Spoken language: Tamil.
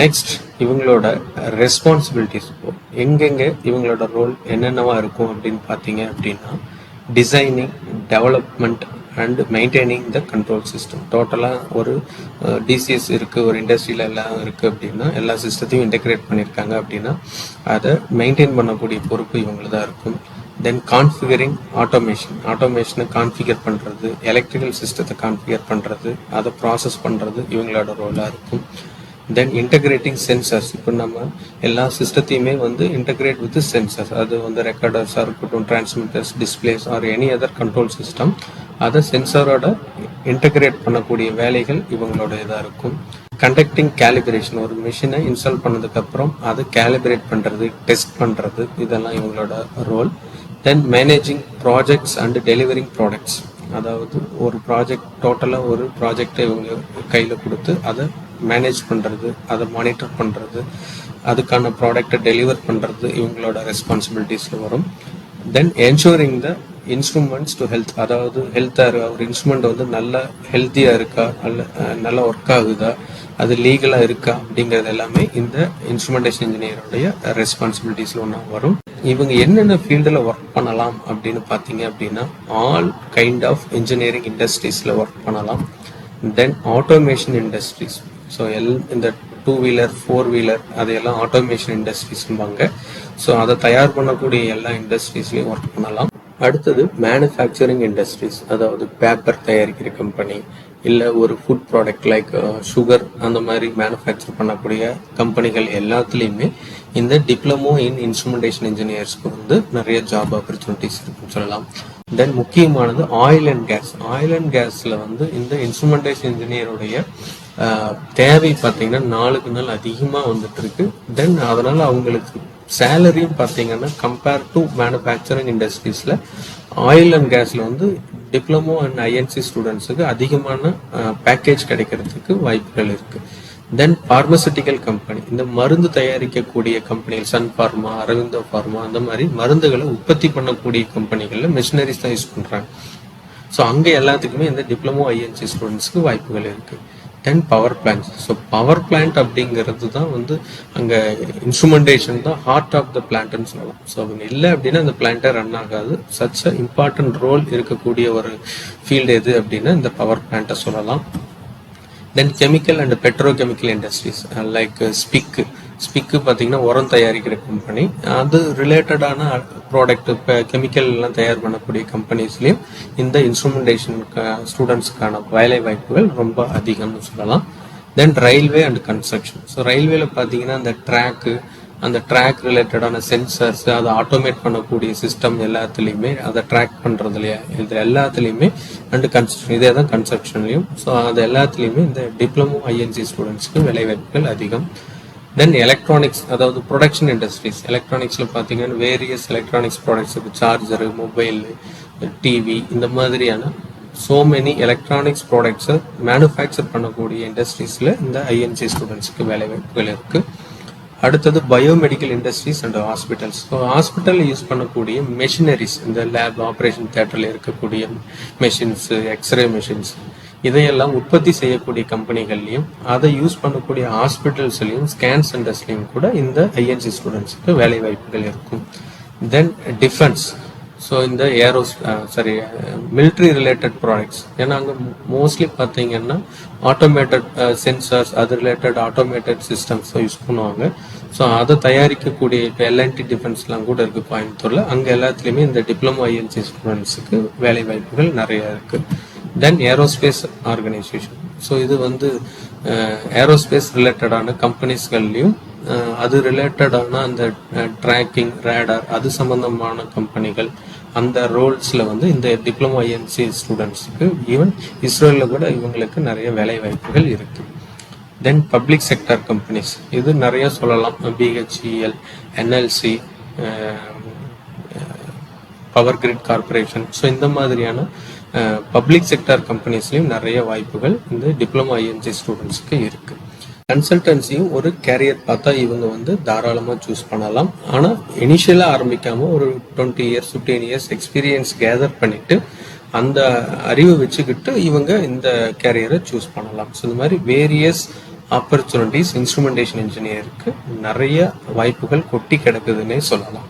நெக்ஸ்ட் இவங்களோட ரெஸ்பான்சிபிலிட்டிஸ் எங்கெங்கே இவங்களோட ரோல் என்னென்னவா இருக்கும் அப்படின்னு பார்த்தீங்க அப்படின்னா designing development and maintaining the control system டோட்டலாக ஒரு டிசிஎஸ் இருக்குது ஒரு இண்டஸ்ட்ரியில் எல்லாம் இருக்குது அப்படின்னா எல்லா சிஸ்டத்தையும் இன்டெகிரேட் பண்ணியிருக்காங்க அப்படின்னா அதை மெயின்டைன் பண்ணக்கூடிய பொறுப்பு இவங்களுக்கு தான் இருக்கும். தென் கான்ஃபிகரிங் ஆட்டோமேஷன் ஆட்டோமேஷனை கான்ஃபிகர் பண்ணுறது எலக்ட்ரிக்கல் சிஸ்டத்தை கான்ஃபிகர் பண்ணுறது அதை ப்ராசஸ் பண்ணுறது இவங்களோட ரோலாக இருக்கும். தென் இன்டகிரேட்டிங் சென்சர்ஸ் இப்போ நம்ம எல்லா சிஸ்டத்தையுமே வந்து இன்டகிரேட் வித் சென்சர்ஸ் அது வந்து ரெக்கார்டர்ஸாக இருக்கட்டும் transmitters displays or any other control system அதை சென்சாரோட இன்டகிரேட் பண்ணக்கூடிய வேலைகள் இவங்களோட இதாக இருக்கும். கண்டக்டிங் கேலிபிரேஷன் ஒரு மிஷினை இன்ஸ்டால் பண்ணதுக்கப்புறம் அதை கேலிபிரேட் பண்ணுறது டெஸ்ட் பண்ணுறது இதெல்லாம் இவங்களோட role then managing projects and delivering products அதாவது ஒரு ப்ராஜெக்ட் டோட்டலாக ஒரு ப்ராஜெக்டை இவங்க கையில் கொடுத்து அதை மேனேஜ் பண்ணுறது அதை மானிட்டர் பண்ணுறது அதுக்கான ப்ராடக்டை டெலிவர் பண்ணுறது இவங்களோட ரெஸ்பான்சிபிலிட்டிஸில் வரும். Then ensuring the instruments to health அதாவது ஹெல்த்தாக இருக்கா ஒரு இன்ஸ்ட்ருமெண்ட் வந்து நல்ல ஹெல்த்தியாக இருக்கா நல்ல நல்ல நல்லா ஒர்க் ஆகுதா அது லீகலாக இருக்கா அப்படிங்கிறது எல்லாமே இந்த இன்ஸ்ட்ருமெண்டேஷன் இன்ஜினியருடைய ரெஸ்பான்சிபிலிட்டிஸில் ஒன்றா வரும். இவங்க என்னென்ன ஃபீல்டில் ஒர்க் பண்ணலாம் அப்படின்னு பார்த்தீங்க அப்படின்னா ஆல் கைண்ட் ஆஃப் இன்ஜினியரிங் இண்டஸ்ட்ரீஸில் ஒர்க் பண்ணலாம். Then automation industries so L இந்த டூ வீலர் ஃபோர் வீலர் அதையெல்லாம் ஆட்டோமேஷன் இண்டஸ்ட்ரீஸ்ம்பாங்க ஸோ அதை தயார் பண்ணக்கூடிய எல்லா இண்டஸ்ட்ரீஸ்லையும் ஒர்க் பண்ணலாம். அடுத்தது மேனுஃபேக்சரிங் இண்டஸ்ட்ரீஸ் அதாவது பேப்பர் தயாரிக்கிற கம்பெனி இல்லை ஒரு ஃபுட் ப்ராடக்ட் லைக் சுகர் அந்த மாதிரி மேனுஃபேக்சர் பண்ணக்கூடிய கம்பெனிகள் எல்லாத்துலேயுமே இந்த டிப்ளமோ இன் இன்ஸ்ட்ருமெண்டேஷன் இன்ஜினியர்ஸ்க்கு வந்து நிறைய ஜாப் ஆப்பர்ச்சுனிட்டிஸ் இருக்குன்னு சொல்லலாம். தென் முக்கியமானது oil and gas oil and கேஸில் வந்து இந்த இன்ஸ்ட்ருமெண்டேஷன் இன்ஜினியருடைய தேவை பார்த்தீங்கன்னா நாளுக்கு நாள் அதிகமாக வந்துட்டு இருக்கு. தென் அதனால் அவங்களுக்கு சேலரியும் பார்த்தீங்கன்னா கம்பேர் டு மேனுஃபேக்சரிங் இண்டஸ்ட்ரீஸில் ஆயில் அண்ட் கேஸில் வந்து டிப்ளமோ அண்ட் ஐஎன்சி ஸ்டூடெண்ட்ஸுக்கு அதிகமான பேக்கேஜ் கிடைக்கிறதுக்கு வாய்ப்புகள் இருக்குது தென் பார்மசூட்டிக்கல் கம்பெனி இந்த மருந்து தயாரிக்கக்கூடிய கம்பெனிகள் சன் ஃபார்மா அரவிந்தோ ஃபார்மா அந்த மாதிரி மருந்துகளை உற்பத்தி பண்ணக்கூடிய கம்பெனிகளில் மிஷினரிஸ் தான் யூஸ் பண்ணுறாங்க ஸோ அங்கே எல்லாத்துக்குமே இந்த டிப்ளமோ ஐஎன்சி ஸ்டூடெண்ட்ஸ்க்கு வாய்ப்புகள் இருக்குது then power plans so power plant அப்படிங்கிறது தான் வந்து அங்கே இன்ஸ்ட்ருமெண்டேஷன் தான் ஹார்ட் ஆஃப் த பிளான்ட்னு சொல்லலாம். ஸோ அவங்க இல்லை அப்படின்னா அந்த பிளான்ட்டை ரன் ஆகாது. சச் அ இம்பார்ட்டன்ட் ரோல் இருக்கக்கூடிய ஒரு ஃபீல்டு எது அப்படின்னா இந்த பவர் பிளான்ட்டை சொல்லலாம். Then chemical and petrochemical industries like SPIC SPIC பார்த்தீங்கன்னா உரம் தயாரிக்கிற கம்பெனி அது ரிலேட்டடான ப்ராடக்ட் இப்போ கெமிக்கல் எல்லாம் தயார் பண்ணக்கூடிய கம்பெனிஸ்லேயும் இந்த இன்ஸ்ட்ருமெண்டேஷன் ஸ்டூடெண்ட்ஸ்க்கான வேலை வாய்ப்புகள் ரொம்ப அதிகம்னு சொல்லலாம். Then railway and construction so ரயில்வேல பார்த்தீங்கன்னா அந்த ட்ராக்கு அந்த ட்ராக் ரிலேட்டடான சென்சர்ஸ் அதை ஆட்டோமேட் பண்ணக்கூடிய சிஸ்டம் எல்லாத்துலேயுமே அதை ட்ராக் பண்ணுறதுலையா இது எல்லாத்துலேயுமே அண்டு கன்ஸ்ட்ரக்ஷன் இதே தான் கன்ஸ்ட்ரக்ஷன்லையும் ஸோ அது எல்லாத்துலேயுமே இந்த டிப்ளமோ ஐஎன்சி ஸ்டூடெண்ட்ஸ்க்கு வேலைவாய்ப்புகள் அதிகம். தென் எலக்ட்ரானிக்ஸ் அதாவது ப்ரொடக்ஷன் இண்டஸ்ட்ரீஸ் எலக்ட்ரானிக்ஸில் பார்த்தீங்கன்னா வேரியஸ் எலக்ட்ரானிக்ஸ் ப்ராடக்ட்ஸ் இப்போ சார்ஜரு மொபைல் டிவி இந்த மாதிரியான ஸோ மெனி எலக்ட்ரானிக்ஸ் ப்ராடக்ட்ஸை மேனுஃபேக்சர் பண்ணக்கூடிய இண்டஸ்ட்ரீஸில் இந்த ஐஎன்சி ஸ்டூடெண்ட்ஸுக்கு வேலைவாய்ப்புகள் இருக்குது அடுத்தது biomedical industries and hospitals so ஹாஸ்பிட்டலில் யூஸ் பண்ணக்கூடிய மெஷினரிஸ் இந்த லேப் ஆப்ரேஷன் தேட்டரில் இருக்கக்கூடிய மெஷின்ஸ் எக்ஸ்ரே மிஷின்ஸ் இதையெல்லாம் உற்பத்தி செய்யக்கூடிய கம்பெனிகள்லையும் அதை யூஸ் பண்ணக்கூடிய ஹாஸ்பிட்டல்ஸ்லையும் ஸ்கேன் சென்டர்ஸ்லையும் கூட இந்த ஐஎன்சி ஸ்டூடெண்ட்ஸுக்கு வேலை வாய்ப்புகள் இருக்கும். தென் டிஃபென்ஸ் ஸோ இந்த aeros sorry military related products ஏன்னா அங்கே மோஸ்ட்லி பார்த்தீங்கன்னா ஆட்டோமேட்டட் சென்சார்ஸ் uh, அது ரிலேட்டட் ஆட்டோமேட்டட் சிஸ்டம்ஸ் யூஸ் பண்ணுவாங்க. ஸோ அதை தயாரிக்கக்கூடிய இப்போ எல்என்டி டிஃபென்ஸ்லாம் கூட இருக்குது கோயம்புத்தூரில். அங்கே எல்லாத்துலேயுமே இந்த டிப்ளமோ ஐஎன்சி ஸ்டூடெண்ட்ஸுக்கு வேலை வாய்ப்புகள் நிறையா இருக்குது தென் ஏரோஸ்பேஸ் ஆர்கனைசேஷன் ஸோ இது வந்து ஏரோஸ்பேஸ் ரிலேட்டடான கம்பெனிஸ்கள்லையும் அது ரிலேட்டடான அந்த uh, ட்ராக்கிங் ரேடார் அது சம்பந்தமான கம்பெனிகள் அந்த ரோல்ஸில் வந்து இந்த டிப்ளமோ ஐஎன்சி ஸ்டூடெண்ட்ஸுக்கு ஈவன் இஸ்ரோவில் கூட இவங்களுக்கு நிறைய வேலை வாய்ப்புகள் இருக்குது தென் பப்ளிக் செக்டர் கம்பெனிஸ் இது நிறைய சொல்லலாம். BHEL NLC power grid corporation so இந்த மாதிரியான பப்ளிக் செக்டர் கம்பெனிஸ்லையும் நிறைய வாய்ப்புகள் இந்த டிப்ளமோ ஐஎன்சி ஸ்டூடெண்ட்ஸுக்கு இருக்குது கன்சல்டன்சியும் ஒரு கேரியர் பார்த்தா இவங்க வந்து தாராளமாக சூஸ் பண்ணலாம். ஆனால் இனிஷியலாக ஆரம்பிக்காம ஒரு twenty years fifteen years experience gather பண்ணிட்டு அந்த அறிவை வச்சுக்கிட்டு இவங்க இந்த கேரியரை சூஸ் பண்ணலாம். ஸோ இந்த மாதிரி வேரியஸ் ஆப்பர்ச்சுனிட்டிஸ் இன்ஸ்ட்ருமெண்டேஷன் இன்ஜினியருக்கு நிறைய வாய்ப்புகள் கொட்டி கிடக்குதுன்னே சொல்லலாம்.